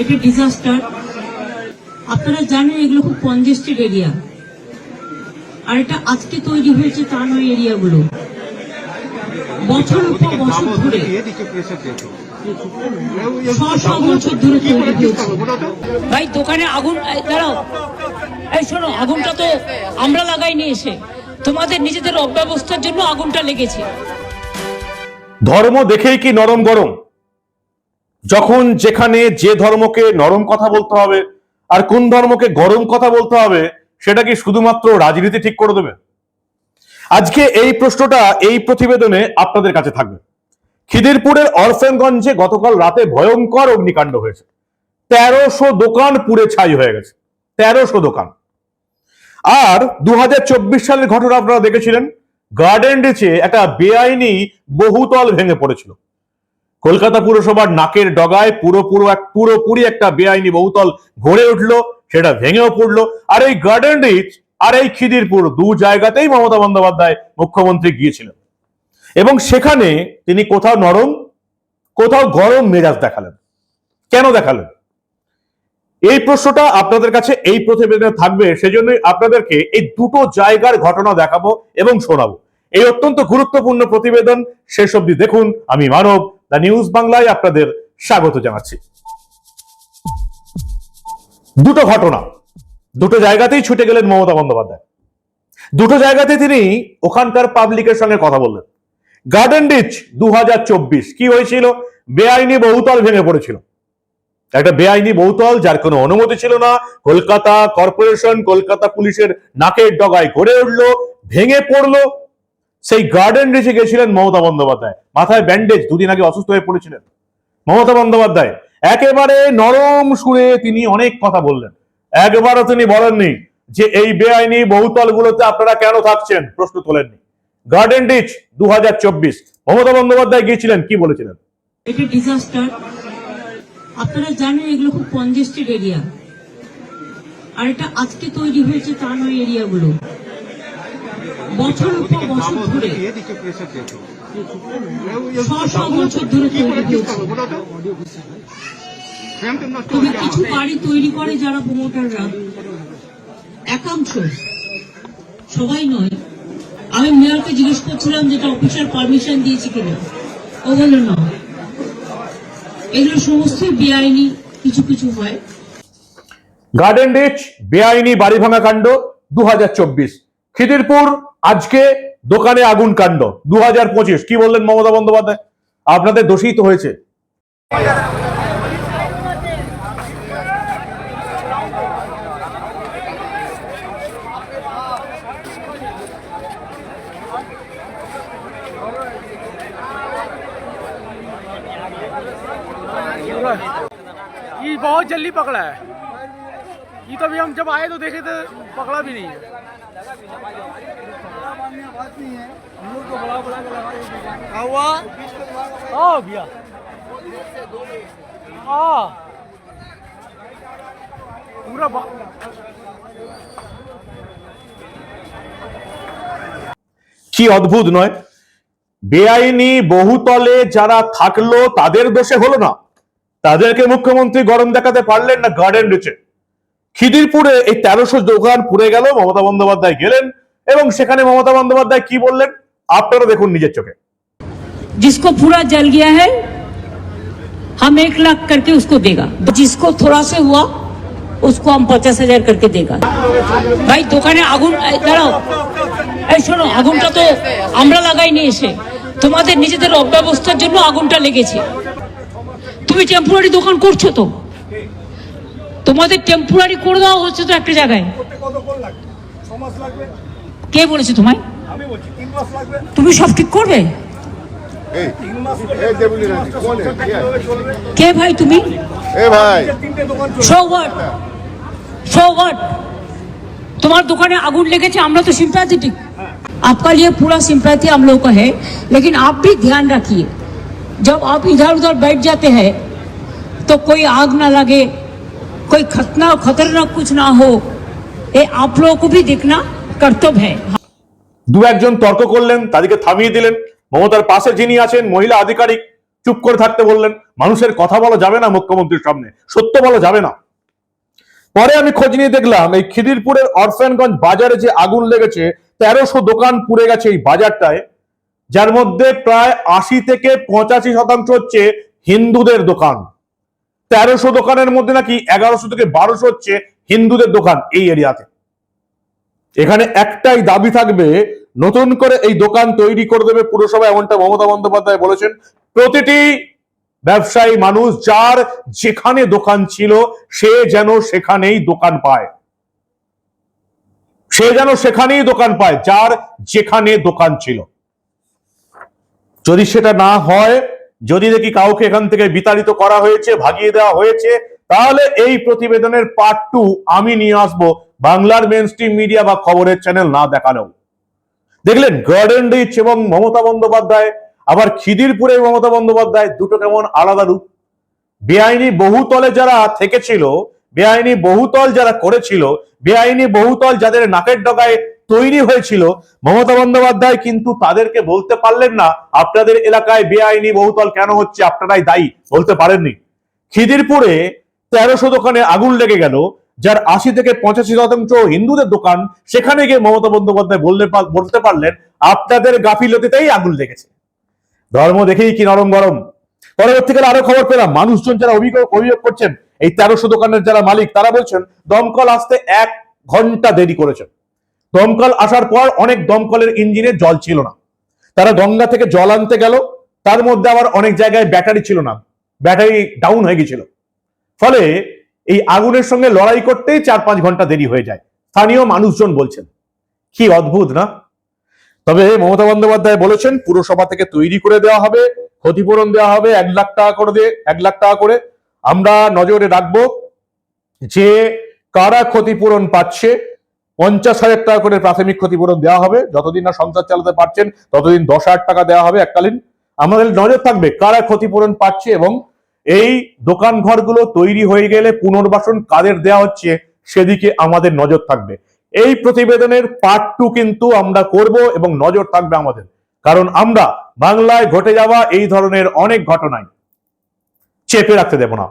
এটা ডিজাস্টার আপনারা জানেন এগুলো খুব কনজেস্টেড এরিয়া আর এটা আজকে তৈরি হয়েছে তা নয় এরিয়াগুলো। বছরের পর বছর ধরে। শ শ বছর ধরে তৈরি হয়েছে। ভাই দোকানে আগুন দাঁড়াও। এই শোনো আগুনটা তো আমরা লাগাইনি এসে। তোমাদের নিজেদের অব্যবস্থার জন্য আগুনটা লেগেছে। ধর্ম দেখেই কি নরম গরম? যখন যেখানে যে ধর্মকে নরম কথা বলতে হবে আর কোন ধর্মকে গরম কথা বলতে হবে, সেটা কি শুধুমাত্র রাজনীতি ঠিক করে দেবে? আজকে এই প্রশ্নটা এই প্রতিবেদনে আপনাদের কাছে থাকবে। খিদিরপুরের অরফেনগঞ্জে গতকাল রাতে ভয়ঙ্কর অগ্নিকাণ্ড হয়েছে। তেরোশো দোকান পুড়ে ছাই হয়ে গেছে। তেরোশো দোকান। আর দু হাজার চব্বিশ সালের ঘটনা আপনারা দেখেছিলেন। গার্ডেন রিচে একটা বেআইনি বহুতল ভেঙে পড়েছিল। কলকাতা পুরসভার নাকের ডগায় পুরো পুরো এক পুরোপুরি একটা বেআইনি বহুতল গড়ে উঠল, সেটা ভেঙেও পড়ল। আর এই গার্ডেন রিচ আর এই খিদিরপুর দু জায়গাতেই মমতা বন্দ্যোপাধ্যায় মুখ্যমন্ত্রী গিয়েছিলেন। এবং সেখানে তিনি কোথাও নরম, কোথাও গরম মেজাজ দেখালেন। কেন দেখালেন? এই প্রশ্নটা আপনাদের কাছে এই প্রতিবেদনে থাকবে, সেজন্যই আপনাদেরকে এই দুটো জায়গার ঘটনা দেখাবো এবং শোনাবো। এই অত্যন্ত গুরুত্বপূর্ণ প্রতিবেদন শেষ অবধি দেখুন। আমি মানব দ্য নিউজ বাংলায় আপনাদের স্বাগত জানাচ্ছি। দুটো ঘটনা। দুটো জায়গাতেই ছুটে গেলেন মমতা বন্দ্যোপাধ্যায়। দুটো জায়গাতে তিনি ওখানকার পাবলিকের সঙ্গে কথা বললেন। গার্ডেন দুহাজার চব্বিশ কি হয়েছিল? বেআইনি বহুতল ভেঙে পড়েছিল। একটা বেআইনি বহুতল যার কোনো অনুমতি ছিল না। কলকাতা কর্পোরেশন, কলকাতা পুলিশের নাকের ডগায় গড়ে উঠল, ভেঙে পড়ল। সেই গার্ডেন রিচে গেছিলেন মমতা বন্দ্যোপাধ্যায়। মাথায় ব্যান্ডেজ দুদিন আগে অসুস্থ হয়ে পড়েছিলেন। মমতা বন্দ্যোপাধ্যায়, একেবারে নরম সুরে তিনি অনেক কথা বললেন। একবারও তিনি বলেননি যে এই বেআইনি বহুতলগুলোতে আপনারা কেন থাকছেন? প্রশ্ন তোলেননি। গার্ডেন রিচ দু মমতা বন্দ্যোপাধ্যায় গিয়েছিলেন, কি বলেছিলেন? এটা ডিজাস্টার আপনারা জানেন এগুলো খুব কনজেস্টেড এরিয়া আর এটা আজকে তৈরি হয়েছে তা নয় এরিয়াগুলো। বছরের পর বছর ধরে। শ শ বছর ধরে তৈরি হয়েছে। তবে কিছু বাড়ি তৈরি করে যারা প্রমোটাররা একাংশ সবাই নয়। আমি মেয়রকে জিজ্ঞেস করছিলাম যেটা অফিসার পারমিশন দিয়েছে কিনা। ও বলল না। এগুলো সমস্তই বেআইনি কিছু কিছু হয়। গার্ডেন রিচ বেআইনি বাড়ি ভাঙা কাণ্ড দু খিদিরপুর আজকে দোকানে আগুন কাণ্ড দু কি বললেন মমতা বন্দ্যোপাধ্যায় আপনাদের দোষী তো হয়েছে ये बहुत जल्दी पकड़ा है ये तो अभी हम जब आए तो देखे थे पकड़ा भी नहीं है क्या हुआ हाँ भैया हाँ पूरा बा- কি অদ্ভুত নয় বেআইনি বহুতলে যারা থাকলো তাদের দোষে হলো না তাদেরকে মুখ্যমন্ত্রী গরম দেখাতে পারলেন না গার্ডেন রিচে খিদিরপুরে এই তেরোশো দোকান পুড়ে গেল মমতা বন্দ্যোপাধ্যায় গেলেন এবং সেখানে মমতা বন্দ্যোপাধ্যায় কি বললেন আপনারা দেখুন নিজের চোখে जिसको पूरा जल गया है हम एक लाख करके उसको देगा जिसको थोड़ा से हुआ उसको हम पचास हजार करके देगा ভাই দোকানে আগুন এই, দাঁড়াও এই শোনো আগুনটা তো আমরা লাগাইনি এসে তোমাদের নিজেদের অব্যবস্থার জন্য আগুনটা লেগেছে তুমি টেম্পোরারি দোকান করছো তো তোমাদের টেম্পোরারি করে দেওয়া হচ্ছে তো একটা জায়গায় কে বলেছে তোমায় তুমি সব ঠিক করবে এই এই দেবুলি না কোন কে ভাই তুমি এ ভাই সো হোয়াট सो व्हाट तुम्हारे दुकान में आगुन लेके हम लोग तो सिंपैथेटिक आपका लिए पूरा सिंपैथी हम लोग का है लेकिन आप भी ध्यान रखिए जब आप इधर उधर बैठ जाते हैं तो कोई आग ना लगे कोई खतना खतरनाक कुछ ना हो ये आप लोगों को भी देखना कर्तव्य है দু একজন তর্ক করলেন তাদেরকে থামিয়ে দিলেন মমতার পাশে যিনি আছেন মহিলা আধিকারিক চুপ করে থাকতে বললেন মানুষের কথা বলা যাবে না মুখ্যমন্ত্রীর সামনে সত্য বলা যাবে না পরে আমি খোঁজ নিয়ে দেখলাম এই খিদিরপুরের অরফানগঞ্জ বাজারে যে আগুন লেগেছে তেরোশো দোকান পুড়ে গেছে এই বাজারটায় যার মধ্যে প্রায় আশি থেকে পঁচাশি শতাংশ হচ্ছে হিন্দুদের দোকান তেরোশো দোকানের মধ্যে নাকি এগারোশো থেকে বারোশো হচ্ছে হিন্দুদের দোকান এই এরিয়াতে। এখানে একটাই দাবি থাকবে, নতুন করে এই দোকান তৈরি করে দেবে পুরসভা, এমনটা মমতা বন্দ্যোপাধ্যায় বলেছেন। প্রতিটি ব্যবসায়ী মানুষ, যার যেখানে দোকান ছিল, সে যেন সেখানেই দোকান পায়। সে যেন সেখানেই দোকান পায়, যার যেখানে দোকান ছিল। যদি সেটা না হয় যদি দেখি কাউকে এখান থেকে বিতাড়িত করা হয়েছে, ভাগিয়ে দেওয়া হয়েছে, তাহলে এই প্রতিবেদনের পার্ট টু আমি নিয়ে আসব বাংলার মেন মিডিয়া বা খবরের চ্যানেল না দেখালেও। দেখলেন গার্ডেন রিচ এবং মমতা বন্দ্যোপাধ্যায়, আবার খিদিরপুরে মমতা বন্দ্যোপাধ্যায় দুটো কেমন আলাদা রূপ। বেআইনি বহুতলে যারা থেকেছিল, বেআইনি বহুতল যারা করেছিল, বেআইনি বহুতল যাদের নাকের ডগায় তৈরি হয়েছিল। মমতা বন্দ্যোপাধ্যায় কিন্তু তাদেরকে বলতে পারলেন না, আপনাদের এলাকায় বেআইনি বহুতল কেন হচ্ছে, আপনারাই দায়ী, বলতে পারেননি। খিদিরপুরে তেরোশো দোকানে আগুন লেগে গেল, যার আশি থেকে পঁচাশি শতাংশ হিন্দুদের দোকান, সেখানে গিয়ে মমতা বন্দ্যোপাধ্যায় বললে বলতে পারলেন, আপনাদের গাফিলতিতেই আগুন লেগেছে। ধর্ম দেখেই কি নরম গরম। পরবর্তীকালে আরও খবর পেলাম, মানুষজন যারা অভিযোগ অভিযোগ করছেন, এই তেরোশো দোকানের যারা মালিক, তারা বলছেন, দমকল আসতে এক ঘণ্টা দেরি করেছেন দমকল আসার পর অনেক দমকলের ইঞ্জিনে জল ছিল না। তারা গঙ্গা থেকে জল আনতে গেল, তার মধ্যে আবার অনেক জায়গায় ব্যাটারি ছিল না। ব্যাটারি ডাউন হয়ে গেছিল। ফলে এই আগুনের সঙ্গে লড়াই করতেই চার পাঁচ ঘণ্টা দেরি হয়ে যায়। স্থানীয় মানুষজন বলছেন, কি অদ্ভুত, না? তবে মমতা বন্দ্যোপাধ্যায় বলেছেন, পুরসভা থেকে তৈরি করে দেওয়া হবে, ক্ষতিপূরণ দেওয়া হবে এক লাখ টাকা করে দিয়ে, এক লাখ টাকা করে। আমরা নজরে রাখব যে কারা ক্ষতিপূরণ পাচ্ছে পঞ্চাশ হাজার টাকা করে প্রাথমিক ক্ষতিপূরণ দেওয়া হবে। যতদিন না সংসার চালাতে পারছেন, ততদিন দশ হাজার টাকা দেওয়া হবে এককালীন। আমাদের নজর থাকবে কারা ক্ষতিপূরণ পাচ্ছে এবং এই দোকান ঘরগুলো তৈরি হয়ে গেলে পুনর্বাসন কাদের দেওয়া হচ্ছে, সেদিকে আমাদের নজর থাকবে। এই প্রতিবেদনের পার্ট টু কিন্তু আমরা করব এবং নজর থাকবে আমাদের। কারণ আমরা বাংলায় ঘটে যাওয়া এই ধরনের অনেক ঘটনায় চেপে রাখতে দেব না।